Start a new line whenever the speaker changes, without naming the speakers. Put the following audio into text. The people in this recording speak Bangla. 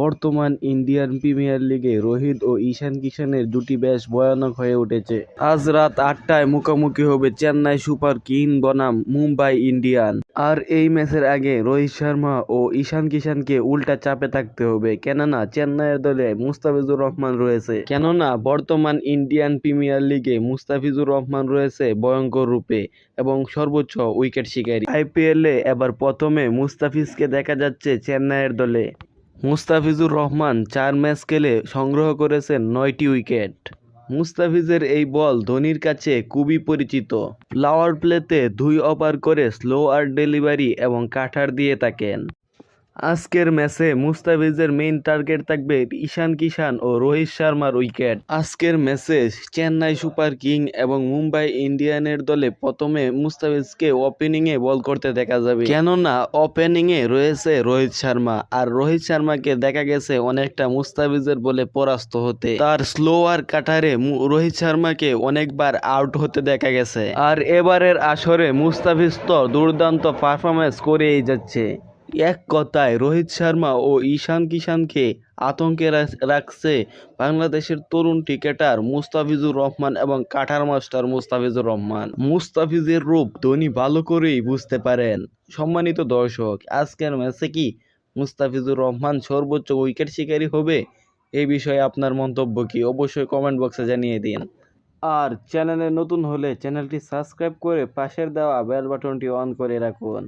বর্তমান ইন্ডিয়ান প্রিমিয়ার লিগে রোহিত ও ঈশান কিষানের জুটি বেশ ভয়ানক হয়ে উঠেছে। আজ রাত আটটায় মুখোমুখি হবে চেন্নাই সুপার কিং বনাম, মুম্বাই ইন্ডিয়ান। আর এই ম্যাচের আগে রোহিত শর্মা ও ঈশান কিষানকে উল্টা চাপে থাকতে হবে। কেননা, চেন্নাইয়ের দলে মুস্তাফিজুর রহমান রয়েছে। কেননা, বর্তমান ইন্ডিয়ান প্রিমিয়ার লিগে মুস্তাফিজুর রহমান রয়েছে ভয়ঙ্কর রূপে এবং সর্বোচ্চ উইকেট শিকারী। আইপিএলে এবার প্রথমে মুস্তাফিজকে দেখা যাচ্ছে চেন্নাইয়ের দলে। মুস্তাফিজুর রহমান চার ম্যাচ খেলে সংগ্রহ করেছেন নয়টি উইকেট। মুস্তাফিজের এই বল ধোনির কাছে খুবই পরিচিত। লাওয়ার প্লেতে দুই ওভার করে স্লো আর ডেলিভারি এবং কাঠার দিয়ে থাকেন। আজকের ম্যাচে মুস্তাফিজের মেইন টার্গেট থাকবে ঈশান কিষান ও রোহিত শর্মার উইকেট আজকের ম্যাচে চেন্নাই সুপার কিং এবং মুম্বাই ইন্ডিয়ানের দলে প্রথমে মুস্তাফিজকে ওপেনিংয়ে বল করতে দেখা যাবে। কেননা ওপেনিংয়ে রয়েছে রোহিত শর্মা আর রোহিত শর্মাকে দেখা গেছে অনেকটা মুস্তাফিজের বলে পরাস্ত হতে। তার স্লো আর কাটারে রোহিত শর্মাকে অনেকবার আউট হতে দেখা গেছে। আর এবারের আসরে মুস্তাফিজ তো দুর্দান্ত পারফরমেন্স করেই যাচ্ছে। এক কথায় রোহিত শর্মা ও ঈশান কিষানকে আতঙ্কে রাখছে বাংলাদেশের তরুণ ক্রিকেটার মুস্তাফিজুর রহমান এবং কাঠার মাস্টার মুস্তাফিজুর রহমান। মুস্তাফিজের রূপ ধোনি ভালো করেই বুঝতে পারেন। সম্মানিত দর্শক, আজকের ম্যাচে কি মুস্তাফিজুর রহমান সর্বোচ্চ উইকেট শিকারী হবে? এই বিষয়ে আপনার মন্তব্য কি? অবশ্যই কমেন্ট বক্সে জানিয়ে দিন। আর চ্যানেলে নতুন হলে চ্যানেলটি সাবস্ক্রাইব করে পাশের দেওয়া বেল বাটনটি অন করে রাখুন।